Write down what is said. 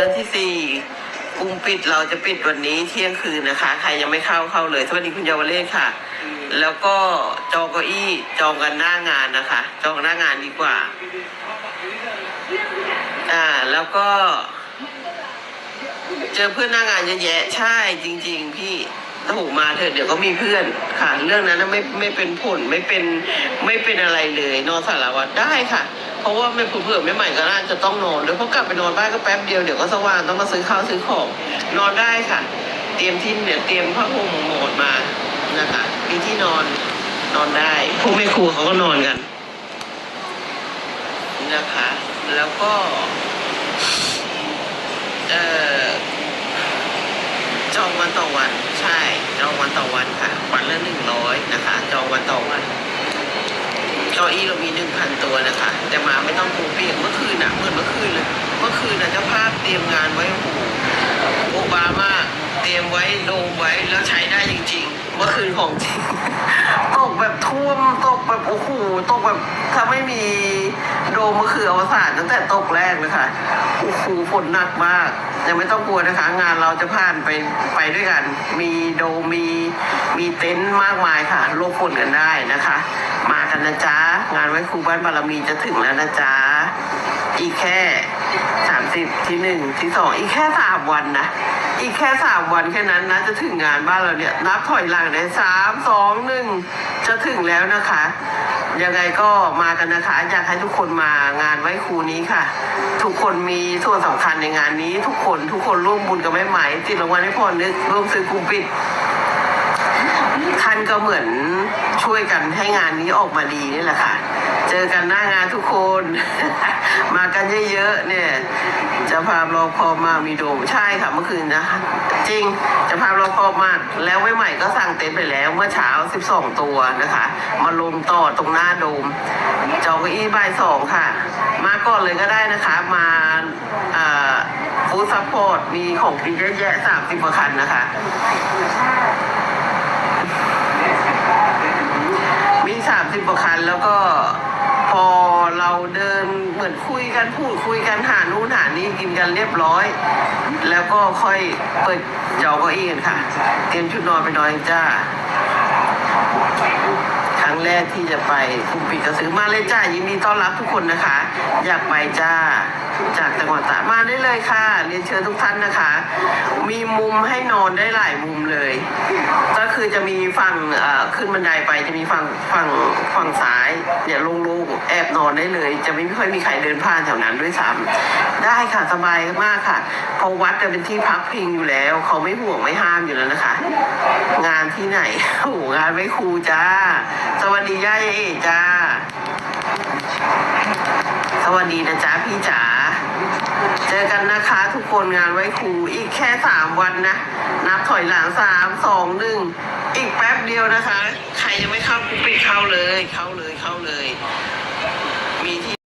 รื่องที่สี่กรุงปิดเราจะปิดวันนี้เที่ยงคืนนะคะ ใครยังไม่เข้าเข้าเลยสวัสดีคุณเยาวเลศค่ะ แล้วก็จองเก้าอี้จองกันหน้างานนะคะ จองหน้างานดีกว่า อ่าแล้วก็ เจอเพื่อนหน้างานเยอะแยะใช่จริง ๆ พี่ถ้าผมมาเถอะเดี๋ยวก็มีเพื่อนค่ะ เรื่องนั้นไม่ไม่เป็นผลไม่เป็นไม่เป็นอะไรเลย นอนสารวัตรได้ค่ะ เพราะว่าไม่เผื่อไม่ใหม่ก็น่าจะต้องนอนด้วยเพราะกลับไปนอนบ้านก็แป๊บเดียวเดี๋ยวก็สว่างต้องมาซื้อข้าวซื้อของนอนได้ค่ะ เตรียมที่เนี่ยเตรียมผ้าห่มหมอนมานะคะมีที่นอนนอนได้พวกแม่ครัวเขาก็นอนกันนะคะ แล้วก็เอ่อจองวันต่อวัน ใช่จองวันต่อวันค่ะ วันละหนึ่งร้อยนะคะ จองวันต่อวันเก้า อี้เรามีหนึ่งพันตัวนะคะแต่มาไม่ต้องปูเปียกเมื่อคืนนะเหมือนเมื่อคืนเลยเมื่อคืนนะเจ้าภาพเตรียมงานไว้โอ้โหโอบามาเตรียมไว้โดไว้แล้วใช้ได้จริงๆเมื่อคืนของจริงตกแบบท่วมตกแบบโอ้โหตกแบบถ้าไม่มีโดมก็คืออวสานตั้งแต่ตกแรกเลยค่ะโอ้โหฝนหนักมากยังไม่ต้องกลัวนะคะ งานเราจะผ่านไปไปด้วยกัน มีโดมีมีเต็นท์มากมายค่ะลบฝนกันได้นะคะ มา นะจ๊ะ งานไว้ครูบ้านบารมีจะถึงแล้วนะจ๊ะ อีกแค่สามสิบที่หนึ่งที่สองอีกแค่สามวันนะ อีกแค่สามวันแค่นั้นนะจะถึงงานบ้านเราเนี่ยนับถอยหลังได้สามสองหนึ่งจะถึงแล้วนะคะ ยังไงก็มากันนะคะ อยากให้ทุกคนมางานไหว้ครูนี้ค่ะ ทุกคนมีส่วนสำคัญในงานนี้ ทุกคนทุกคนร่วมบุญกับแม่ไหมติดรางวัลให้พอนึกร่วมซื้อกลุ่มปิดานก็เหมือนช่วยกันให้งานนี้ออกมาดีนี่แหละค่ะ เจอกันหน้างานทุกคน มากันเยอะๆเนี่ยจะพาเราพอมามีโดมใช่ค่ะเมื่อคืนนะคะจริงจะพาเราพอมากแล้วไม่ใหม่ก็สั่งเต็นท์ไปแล้วเมื่อเช้า 12 ตัวนะคะ มาลงต่อตรงหน้าโดม จองเก้าอี้บ่ายสองค่ะ มาก่อนเลยก็ได้นะคะมาฟู้ดซัพพอร์ตมีของกินเยอะแยะสามสิบกว่าคันนะคะ แล้วก็พอเราเดินเหมือนคุยกันพูดคุยกันหานู่นหานี่กินกันเรียบร้อย แล้วก็ค่อยเปิดจองเก้าอี้กันค่ะ เตรียมชุดนอนไปนอนจ้า ครั้งแรกที่จะไปคุณปีกระสือมาเลยจ้ายินดีต้อนรับทุกคนนะคะ อยากไปจ้าจากจังหวัดตากมาได้เลยค่ะ เรียนเชิญทุกท่านนะคะ มีมุมให้นอนได้หลายมุมเลย ก็คือจะมีฝั่งขึ้นบันไดไปจะมีฝั่งฝั่งฝั่งซ้ายเนี่ยโล่ง แอบนอนได้เลย จะไม่ค่อยมีใครเดินผ่านแถวนั้นด้วยซ้ำได้ค่ะสบายมากค่ะเพราะวัดจะเป็นที่พักพิงอยู่แล้ว เขาไม่ห่วงไม่ห้ามอยู่แล้วนะคะ งานที่ไหนโอ้งานไม่ครูจ้า สวัสดีย่าเอจ้า สวัสดีนะจ๊ะพี่จ๋าเจอกันนะคะทุกคนงานไว้ครูอีกแค่สามวันนะ นับถอยหลังสามสองหนึ่งอีกแป๊บเดียวนะคะ ใครยังไม่เข้ากูปิดเข้าเลย เข้าเลยเข้าเลย มีที่